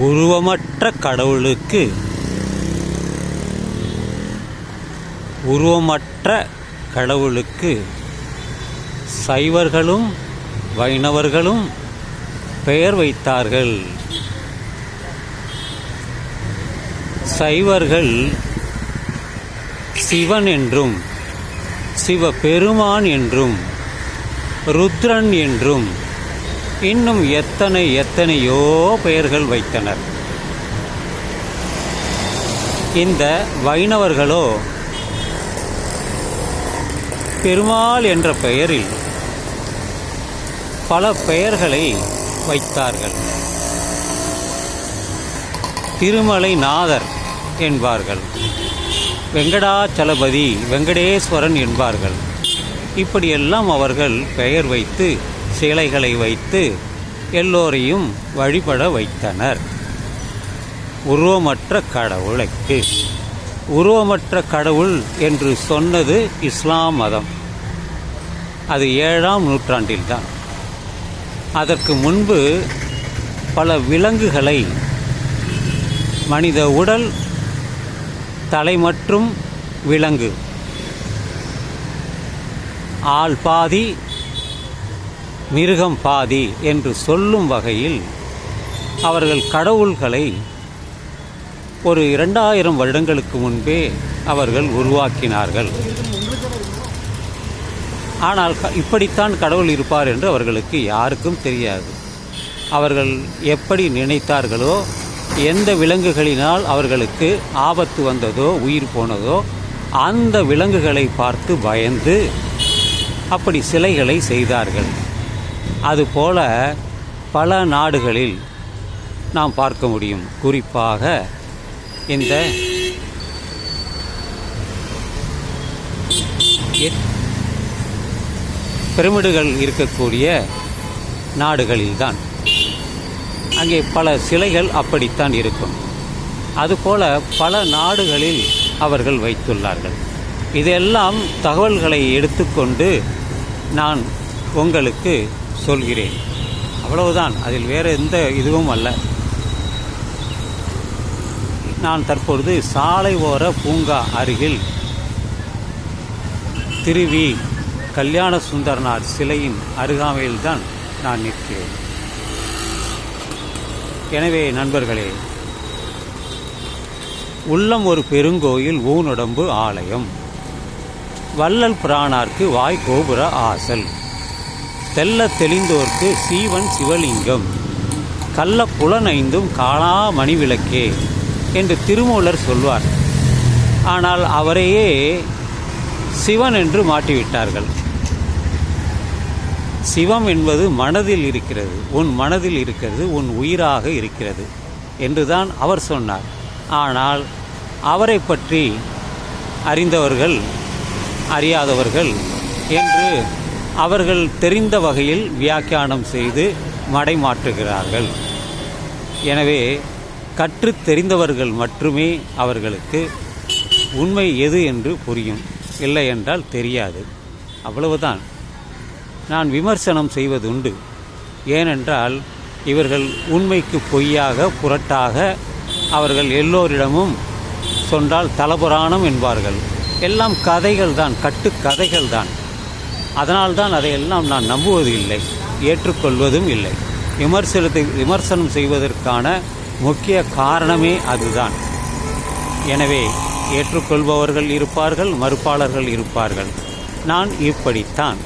உருவமற்ற கடவுளுக்கு உருவமற்ற கடவுளுக்கு சைவர்களும் வைணவர்களும் பெயர் வைத்தார்கள். சைவர்கள் சிவன் என்றும் சிவபெருமான் என்றும் ருத்ரன் என்றும் இன்னும் எத்தனை எத்தனையோ பெயர்கள் வைத்தனர். இந்த வைணவர்களோ பெருமாள் என்ற பெயரில் பல பெயர்களை வைத்தார்கள். திருமலை நாதர் என்பார்கள். வெங்கடாச்சலபதி வெங்கடேஸ்வரன் என்பார்கள். இப்படியெல்லாம் அவர்கள் பெயர் வைத்து சிலைகளை வைத்து எல்லோரையும் வழிபட வைத்தனர். உருவமற்ற கடவுளுக்கு. உருவமற்ற கடவுள் என்று சொன்னது இஸ்லாம் மதம். அது ஏழாம் நூற்றாண்டில்தான். அதற்கு முன்பு பல விலங்குகளை மனித உடல் தலை மற்றும் விலங்கு ஆள் பாதி மிருகம் பாதி என்று சொல்லும் வகையில் அவர்கள் கடவுள்களை ஒரு இரண்டாயிரம் வருடங்களுக்கு முன்பே அவர்கள் உருவாக்கினார்கள். ஆனால் க- இப்படித்தான் கடவுள் இருப்பார் என்று அவர்களுக்கு யாருக்கும் தெரியாது. அவர்கள் எப்படி நினைத்தார்களோ எந்த விலங்குகளினால் அவர்களுக்கு ஆபத்து வந்ததோ உயிர் போனதோ அந்த விலங்குகளை பார்த்து பயந்து அப்படி சிலைகளை செய்தார்கள். அதுபோல பல நாடுகளில் நாம் பார்க்க முடியும். குறிப்பாக இந்த பிரமிடுகள் இருக்கக்கூடிய நாடுகளில்தான். அங்கே பல சிலைகள் அப்படித்தான் இருக்கும். அதுபோல பல நாடுகளில் அவர்கள் வைத்துள்ளார்கள். இதெல்லாம் தகவல்களை எடுத்துக்கொண்டு நான் உங்களுக்கு சொல்கிறேன். அவ்வளவுதான். அதில் வேறு எந்த இதுவும் அல்ல. நான் தற்பொழுது சாலை ஓர பூங்கா அருகில் திருவி கல்யாண சுந்தரனார் சிலையின் அருகாமையில்தான் நான் நிற்கிறேன். எனவே நண்பர்களே உள்ளம் ஒரு பெருங்கோயில் ஊனுடம்பு ஆலயம். வள்ளல் பிரானார்க்கு வாய் கோபுர ஆசல். தெல்ல தெளிந்தோர்க்கு சீவன் சிவலிங்கம். கள்ள புலனைந்தும் காணா மணி விளக்கே என்று திருமூலர் சொல்வார். ஆனால் அவரையே சிவன் என்று மாற்றிவிட்டார்கள். சிவம் என்பது மனதில் இருக்கிறது உன் மனதில் இருக்கிறது உன் உயிராக இருக்கிறது என்றுதான் அவர் சொன்னார். ஆனால் அவரை பற்றி அறிந்தவர்கள் அறியாதவர்கள் என்று அவர்கள் தெரிந்த வகையில் வியாக்கியானம் செய்து மடைமாற்றுகிறார்கள். எனவே கற்று தெரிந்தவர்கள் மட்டுமே அவர்களுக்கு உண்மை எது என்று புரியும். இல்லை என்றால் தெரியாது. அவ்வளவுதான். நான் விமர்சனம் செய்வதுண்டு. ஏனென்றால் இவர்கள் உண்மைக்கு பொய்யாக புரட்டாக அவர்கள் எல்லோரிடமும் சொன்னால் தலபுராணம் என்பார்கள். எல்லாம் கதைகள் தான் கட்டுக்கதைகள் தான் அதனால்தான் அதையெல்லாம் நான் நம்புவது இல்லை ஏற்றுக்கொள்வதும் இல்லை. விமர்சனத்தை விமர்சனம் செய்வதற்கான முக்கிய காரணமே அதுதான். எனவே ஏற்றுக்கொள்பவர்கள் இருப்பார்கள் மறுப்பாளர்கள் இருப்பார்கள். நான் இப்படித்தான்.